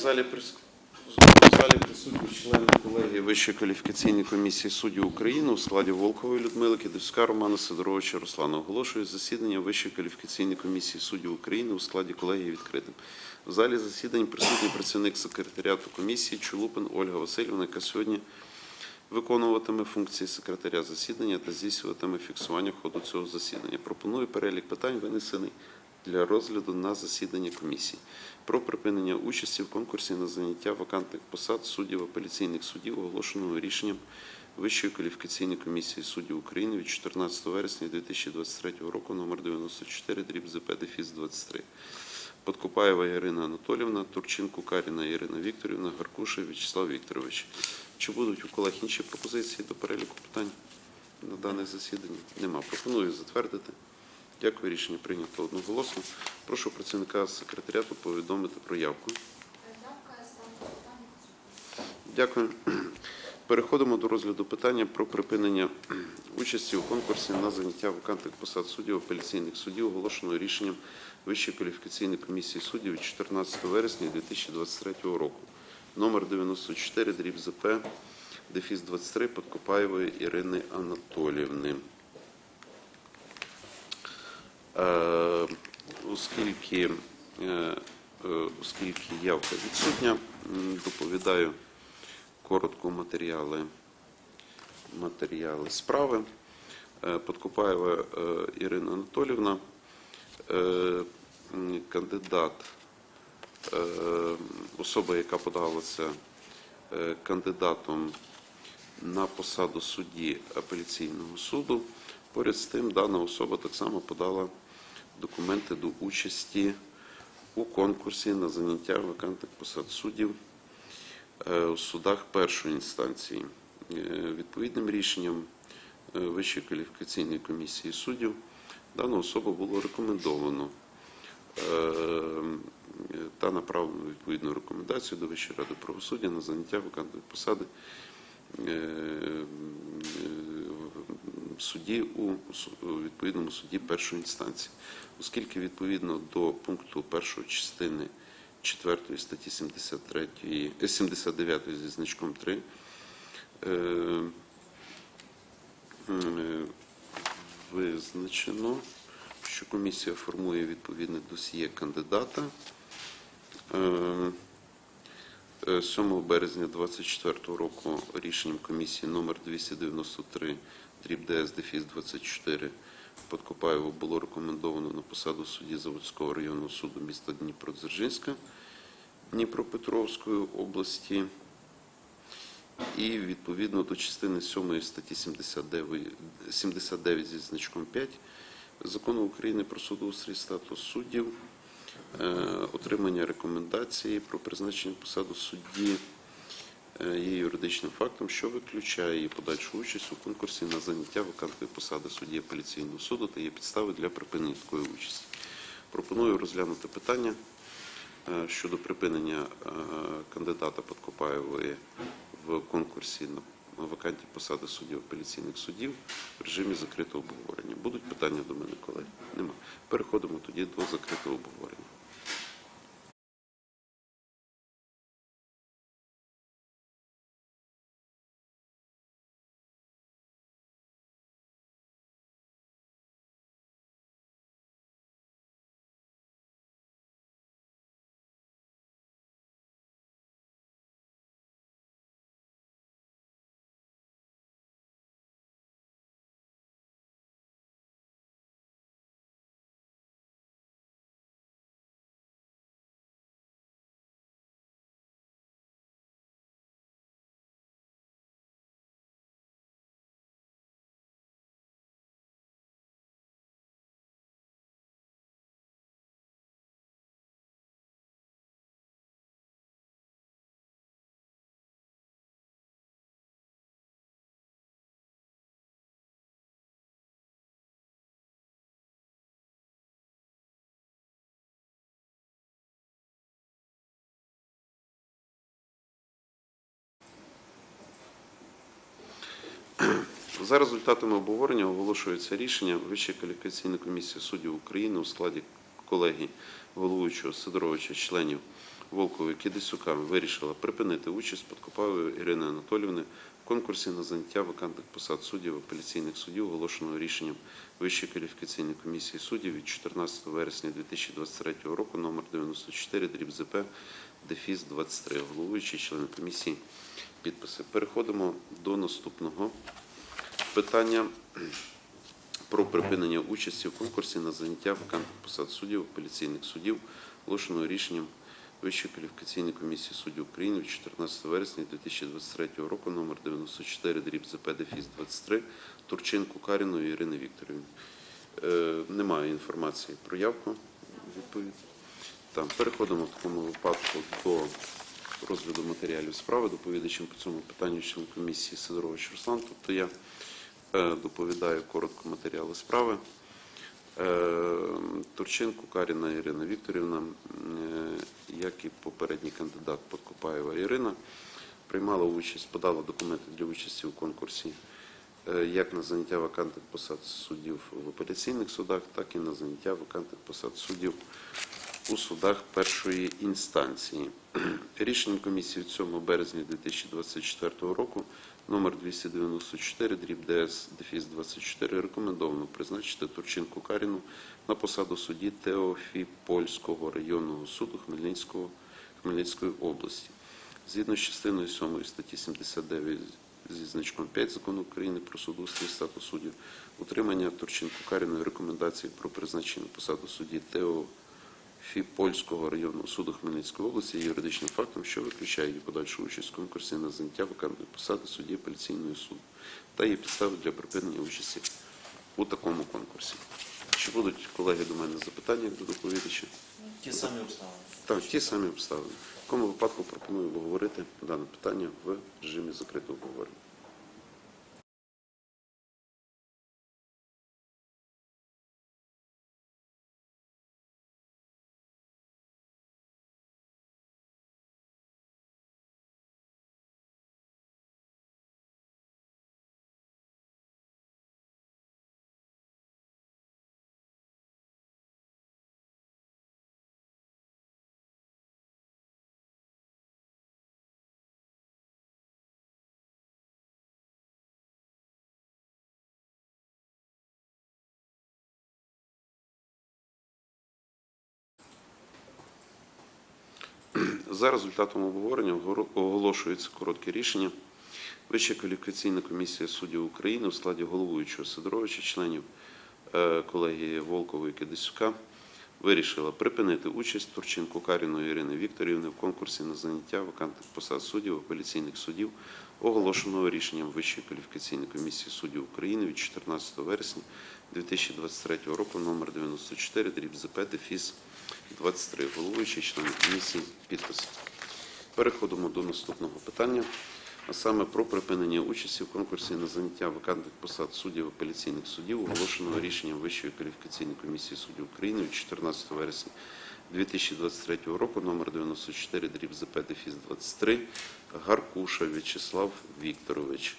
залі присутні члени колегії Вищої кваліфікаційної комісії суддів України у складі Волкової Людмили, Кидовська Романа Сидоровича Руслана. Оголошую засідання Вищої кваліфікаційної комісії суддів України у складі колегії відкритим. В залі засідань присутній працівник секретаріату комісії Чулупин Ольга Васильівна, яка сьогодні виконуватиме функції секретаря засідання та здійснюватиме фіксування ходу цього засідання. Пропоную перелік питань винесений для розгляду на засіданні комісії про припинення участі в конкурсі на заняття вакантних посад суддів апеляційних судів, оголошеного рішенням Вищої кваліфікаційної комісії суддів України від 14 вересня 2023 року номер 94 дріб ЗП дефіс 23. Подкупаєва Ірина Анатолівна, Турченко Каріна Ірина Вікторівна, Гаркуша В'ячеслав Вікторович. Чи будуть у колег інші пропозиції до переліку питань на дане засідання? Нема. Пропоную затвердити. Дякую, рішення прийнято одноголосно. Прошу працівника секретаріату повідомити про явку. Дякую. Переходимо до розгляду питання про припинення участі у конкурсі на заняття вакантних посад суддів апеляційних судів, оголошеного рішенням Вищої кваліфікаційної комісії суддів від 14 вересня 2023 року. Номер 94, дріб ЗП, дефіс 23, Подкопаєвої Ірини Анатоліївни. Е, Оскільки, е, е, оскільки явка відсутня, доповідаю коротко матеріали, матеріали справи. Подкопаєва е, Ірина Анатолівна, кандидат, особа, яка подалася е, кандидатом на посаду судді апеляційного суду. Поряд з тим, дана особа так само подала документи до участі у конкурсі на заняття вакантних посад суддів е, у судах першої інстанції. Е, Відповідним рішенням е, Вищої кваліфікаційної комісії суддів дану особу було рекомендовано та направлено відповідну рекомендацію до Вищої ради правосуддя на заняття вакантної посади е, е, у відповідному суді першої інстанції, оскільки відповідно до пункту першої частини 4 статті 73, е, 79 зі значком 3 е, е, визначено, що комісія формує відповідне досьє кандидата. Е, Е, 7 березня 2024 року рішенням комісії номер 293 дріб ДС Дефіс 24 Подкопаєву було рекомендовано на посаду судді Заводського районного суду міста Дніпродзержинська Дніпропетровської області. І відповідно до частини 7 статті 79, 79 зі значком 5 Закону України про судоустрій статус суддів е, отримання рекомендації про призначення посаду судді є юридичним фактом, що виключає її подальшу участь у конкурсі на заняття вакантної посади судді апеляційного суду та є підстави для припинення такої участі. Пропоную розглянути питання е, щодо припинення е, кандидата Подкопаєвої в конкурсі на вакантні посади суддів апеляційних судів в режимі закритого обговорення. Будуть питання до мене, колеги? Нема. Переходимо тоді до закритого обговорення. За результатами обговорення оголошується рішення Вищої кваліфікаційної комісії суддів України у складі колегії головуючого Сидоровича, членів Волкової Кідесюка вирішила припинити участь Подкопаєвої Ірини Анатоліївни в конкурсі на заняття вакантних посад суддів апеляційних судів, оголошеного рішенням Вищої кваліфікаційної комісії суддів від 14 вересня 2023 року, номер 94, дріб ЗП, дефіс 23. Головуючий члени комісії підписи. Переходимо до наступного питання про припинення участі в конкурсі на заняття вакантних посад суддів апеляційних судів, оголошеного рішенням Вищої кваліфікаційної комісії суддів України від 14 вересня 2023 року, номер 94, дріб ЗП, дефіс 23, Турченку Каріної Ірини Вікторівни. Е, немає інформації про явку. Відповідь. Там переходимо в такому випадку до розгляду матеріалів справи. Доповідачем по цьому питанню член комісії Сидорович Руслан. Тобто я доповідаю коротко матеріали справи. Е, Турченко Каріна Ірина Вікторівна, е, як і попередній кандидат Подкопаєва Ірина, приймала участь, подала документи для участі у конкурсі е, як на заняття вакантних посад суддів в апеляційних судах, так і на заняття вакантних посад суддів у судах першої інстанції. Рішенням комісії від 7 березня 2024 року номер 294 дріб ДС дефіс 24 рекомендовано призначити Турчинку Каріну на посаду судді Теофіпольського районного суду Хмельницького, Хмельницької області. Згідно з частиною 7 статті 79 зі значком 5 закону України про судоустрій статус суддів, утримання Турчинку Каріної рекомендації про призначення посаду судді Тео Фіпольського районного суду Хмельницької області є юридичним фактом, що виключає її подальшу участь в конкурсі на заняття вакантної посади судді апеляційного суду та є підстави для припинення участі у такому конкурсі. Чи будуть колеги до мене запитання як до доповідача? Ті самі обставини. Так, ті самі обставини. В якому випадку пропоную обговорити дане питання в режимі закритого обговорення. За результатом обговорення оголошується коротке рішення. Вища кваліфікаційна комісія суддів України у складі головуючого Сидоровича, членів е, колегії Волкової Кидисюка вирішила припинити участь Турченко Каріної Ірини Вікторівни в конкурсі на заняття вакантних посад суддів апеляційних судів, оголошеного рішенням Вищої кваліфікаційної комісії суддів України від 14 вересня 2023 року номер 94 дріб ЗП дефіс 23. Головуючий члени комісії підпис. Переходимо до наступного питання, а саме про припинення участі в конкурсі на заняття вакантних посад суддів апеляційних судів, оголошеного рішенням Вищої кваліфікаційної комісії суддів України від 14 вересня 2023 року, номер 94, дріб ЗП дефіс 23, Гаркуша В'ячеслав Вікторович.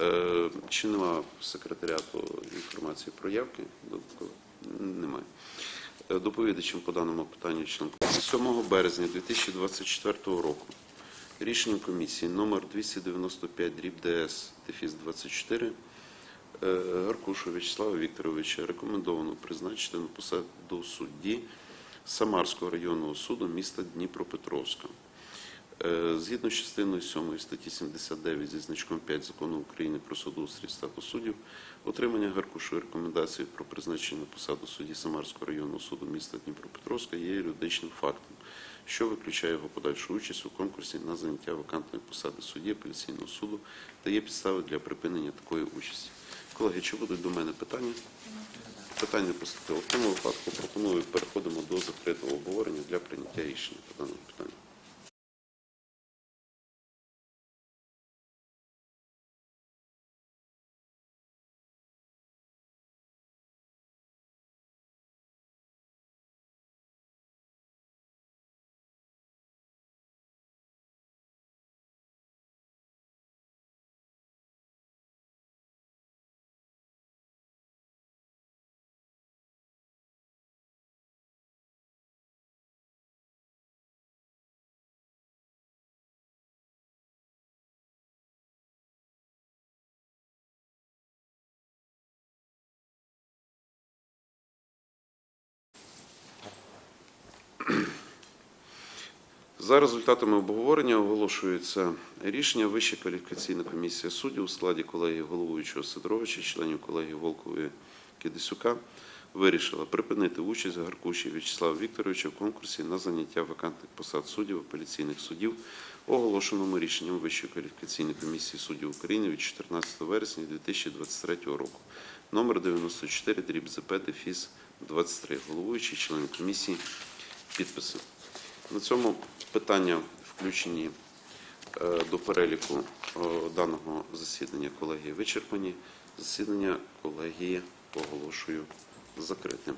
Е, Чи нема секретаріату інформації про явки? Немає. Е, Доповідачем по даному питанню член 7 березня 2024 року. Рішенням комісії номер 295 дріб ДС дефіс 24 е, Гаркушу В'ячеслава Вікторовича рекомендовано призначити на посаду судді Самарського районного суду міста Дніпропетровська. Е, Згідно з частиною 7 статті 79 зі значком 5 закону України про судоустрій статус суддів, отримання Гаркушої рекомендації про призначення на посаду судді Самарського районного суду міста Дніпропетровська є юридичним фактом, що виключає його подальшу участь у конкурсі на заняття вакантної посади судді апеляційного суду та є підстави для припинення такої участі. Колеги, чи будуть до мене питання? Питання поступило. В тому випадку пропоную переходимо до закритого обговорення для прийняття рішення по даному питанню. За результатами обговорення оголошується рішення Вища кваліфікаційна комісія суддів у складі колегії головуючого Сидоровича, членів колегії Волкової Кідисюка вирішила припинити участь Гаркуші В'ячеслава Вікторовича в конкурсі на заняття вакантних посад суддів апеляційних судів, оголошеному рішенням Вищої кваліфікаційної комісії суддів України від 14 вересня 2023 року. Номер 94 дріб ЗП дефіс 23. Головуючий члени комісії підписи. На цьому питання включені е, до переліку е, даного засідання колегії вичерпані. Засідання колегії оголошую закритим.